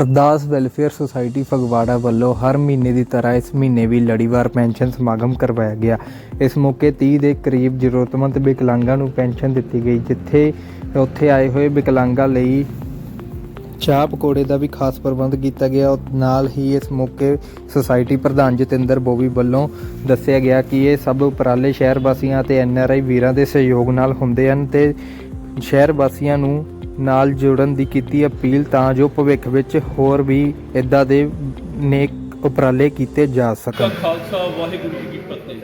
ਅਰਦਾਸ welfare society Phagwara ਵੱਲੋਂ ਹਰ ਮਹੀਨੇ ਦੀ ਤਰ੍ਹਾਂ ਇਸ ਮਹੀਨੇ ਵੀ ਲੜੀਵਾਰ ਪੈਨਸ਼ਨ ਸਮਾਗਮ ਕਰਵਾਇਆ ਗਿਆ। ਇਸ ਮੌਕੇ 30 ਦੇ ਕਰੀਬ ਜ਼ਰੂਰਤਮੰਦ ਵਿਕਲਾਂਗਾਂ ਨੂੰ ਪੈਨਸ਼ਨ ਦਿੱਤੀ ਗਈ, ਜਿੱਥੇ ਉੱਥੇ ਆਏ ਹੋਏ ਵਿਕਲਾਂਗਾਂ ਲਈ ਚਾਹ ਪਕੌੜੇ ਦਾ ਵੀ ਖਾਸ ਪ੍ਰਬੰਧ ਕੀਤਾ ਗਿਆ। ਨਾਲ ਹੀ ਇਸ ਮੌਕੇ ਸੁਸਾਇਟੀ ਪ੍ਰਧਾਨ ਜਤਿੰਦਰ ਬੋਵੀ ਵੱਲੋਂ ਦੱਸਿਆ ਗਿਆ ਕਿ ਇਹ ਸਭ ਉਪਰਾਲੇ ਸ਼ਹਿਰ ਵਾਸੀਆਂ ਅਤੇ ਐਨਆਰਆਈ ਵੀਰਾਂ ਦੇ ਸਹਿਯੋਗ ਨਾਲ ਹੁੰਦੇ ਹਨ ਤੇ ਸ਼ਹਿਰ ਵਾਸੀਆਂ ਨੂੰ ਨਾਲ ਜੁੜਨ ਦੀ ਕੀਤੀ ਅਪੀਲ ਤਾਂ ਜੋ ਭਵਿੱਖ ਵਿੱਚ ਹੋਰ ਵੀ ਇਦਾਂ ਦੇ ਨੇਕ ਉਪਰਾਲੇ ਕੀਤੇ ਜਾ ਸਕਣ। ਖਾਲਸਾ, ਵਾਹਿਗੁਰੂ ਜੀ ਕੀ ਫਤਿਹ।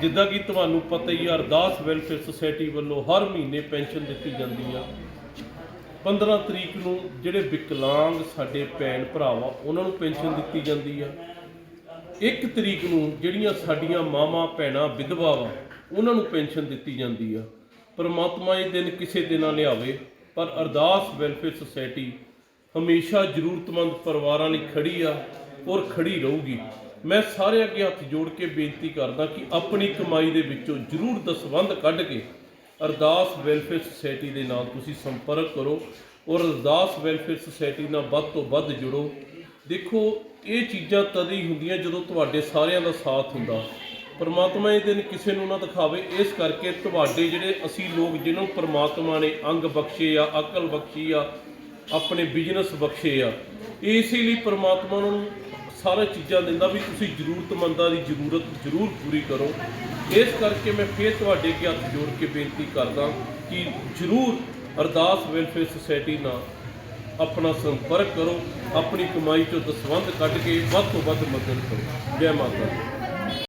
ਜਿੱਦਾਂ ਕਿ ਤੁਹਾਨੂੰ ਪਤਾ ਹੀ ਆ, ਅਰਦਾਸ ਵੈਲਫੇਅਰ ਸੁਸਾਇਟੀ ਵੱਲੋਂ ਹਰ ਮਹੀਨੇ ਪੈਨਸ਼ਨ ਦਿੱਤੀ ਜਾਂਦੀ ਆ। 15 ਤਰੀਕ ਨੂੰ ਜਿਹੜੇ ਵਿਕਲਾਂਗ ਸਾਡੇ ਭੈਣ ਭਰਾਵਾ, ਉਹਨਾਂ ਨੂੰ ਪੈਨਸ਼ਨ ਦਿੱਤੀ ਜਾਂਦੀ ਆ। 1 ਤਰੀਕ ਨੂੰ ਜਿਹੜੀਆਂ ਸਾਡੀਆਂ ਮਾਵਾਂ, ਭੈਣਾਂ ਵਿਧਵਾ ਵਾ ਉਹਨਾਂ ਨੂੰ ਪੈਨਸ਼ਨ ਦਿੱਤੀ ਜਾਂਦੀ ਆ। ਪਰਮਾਤਮਾ ਇਹ ਦਿਨ ਕਿਸੇ ਦਿਨ ਨਾ ਲਿਆਵੇ। ਪਰ ਅਰਦਾਸ ਵੈਲਫੇਅਰ ਸੁਸਾਇਟੀ ਹਮੇਸ਼ਾ ਜ਼ਰੂਰਤਮੰਦ ਪਰਿਵਾਰਾਂ ਲਈ ਖੜੀ ਆ ਔਰ ਖੜੀ ਰਹੂਗੀ। ਮੈਂ ਸਾਰੇ ਅੱਗੇ ਹੱਥ ਜੋੜ ਕੇ ਬੇਨਤੀ ਕਰਦਾ ਕਿ ਆਪਣੀ ਕਮਾਈ ਦੇ ਵਿੱਚੋਂ ਜ਼ਰੂਰ ਦਸਵੰਧ ਕੱਢ ਕੇ ਅਰਦਾਸ ਵੈਲਫੇਅਰ ਸੁਸਾਇਟੀ ਦੇ ਨਾਲ ਤੁਸੀਂ ਸੰਪਰਕ ਕਰੋ ਔਰ ਅਰਦਾਸ ਵੈਲਫੇਅਰ ਸੁਸਾਇਟੀ ਨਾਲ ਵੱਧ ਤੋਂ ਵੱਧ ਜੁੜੋ। ਦੇਖੋ, ਇਹ ਚੀਜ਼ਾਂ ਤਦ ਹੀ ਹੁੰਦੀਆਂ ਜਦੋਂ ਤੁਹਾਡੇ ਸਾਰਿਆਂ ਦਾ ਸਾਥ ਹੁੰਦਾ। ਪਰਮਾਤਮਾ ਇਹ ਦਿਨ ਕਿਸੇ ਨੂੰ ਨਾ ਦਿਖਾਵੇ, ਇਸ ਕਰਕੇ ਤੁਹਾਡੇ ਜਿਹੜੇ ਅਸੀਂ ਲੋਕ ਜਿਹਨਾਂ ਨੂੰ ਪਰਮਾਤਮਾ ਨੇ ਅੰਗ ਬਖਸ਼ੇ ਆ, ਅਕਲ ਬਖਸ਼ੀ ਆ, ਆਪਣੇ ਬਿਜ਼ਨਸ ਬਖਸ਼ੇ ਆ, ਇਸੇ ਲਈ ਪਰਮਾਤਮਾ ਨੂੰ ਸਾਰਾ ਚੀਜ਼ਾਂ ਦਿੰਦਾ ਵੀ ਤੁਸੀਂ ਜ਼ਰੂਰਤਮੰਦਾਂ ਦੀ ਜ਼ਰੂਰਤ ਜ਼ਰੂਰ ਪੂਰੀ ਕਰੋ। ਇਸ ਕਰਕੇ ਮੈਂ ਫੇਰ ਤੁਹਾਡੇ ਅੱਗੇ ਹੱਥ ਜੋੜ ਕੇ ਬੇਨਤੀ ਕਰਦਾ ਕਿ ਜ਼ਰੂਰ ਅਰਦਾਸ ਵੈਲਫੇਅਰ ਸੁਸਾਇਟੀ ਨਾਲ ਆਪਣਾ ਸੰਪਰਕ ਕਰੋ, ਆਪਣੀ ਕਮਾਈ ਤੋਂ ਦਸਵੰਧ ਕੱਢ ਕੇ ਵੱਧ ਤੋਂ ਵੱਧ ਮਦਦ ਕਰੋ। ਜੈ ਮਾਤਾ ਦੀ।